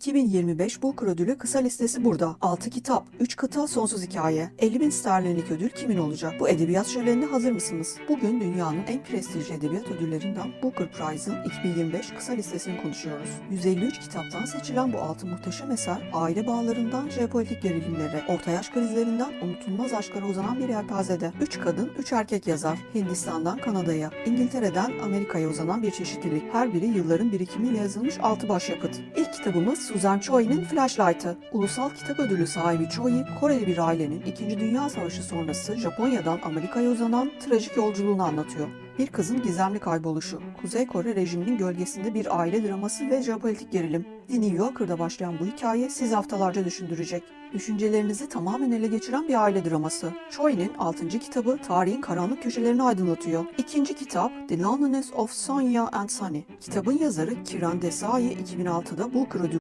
2025 Booker Ödülü kısa listesi burada. 6 kitap, 3 kıta, sonsuz hikaye. 50 bin sterlinlik ödül kimin olacak? Bu edebiyat şölenine hazır mısınız? Bugün dünyanın en prestijli edebiyat ödüllerinden Booker Prize'ın 2025 kısa listesini konuşuyoruz. 153 kitaptan seçilen bu altı muhteşem eser, aile bağlarından jeopolitik gerilimlere, orta yaş krizlerinden unutulmaz aşklara uzanan bir yelpazede. 3 kadın, 3 erkek yazar. Hindistan'dan Kanada'ya, İngiltere'den Amerika'ya uzanan bir çeşitlilik. Her biri yılların birikimiyle yazılmış altı başyapıt. İlk kitabımız Susan Choi'nin Flashlight'ı. Ulusal Kitap Ödülü sahibi Choi, Koreli bir ailenin 2. Dünya Savaşı sonrası Japonya'dan Amerika'ya uzanan trajik yolculuğunu anlatıyor. Bir kızın gizemli kayboluşu, Kuzey Kore rejiminin gölgesinde bir aile draması ve jeopolitik gerilim. The New Yorker'da başlayan bu hikaye sizi haftalarca düşündürecek. Düşüncelerinizi tamamen ele geçiren bir aile draması. Choi'nin 6. kitabı tarihin karanlık köşelerini aydınlatıyor. İkinci kitap The Loneliness of Sonia and Sunny. Kitabın yazarı Kiran Desai 2006'da Booker Ödülü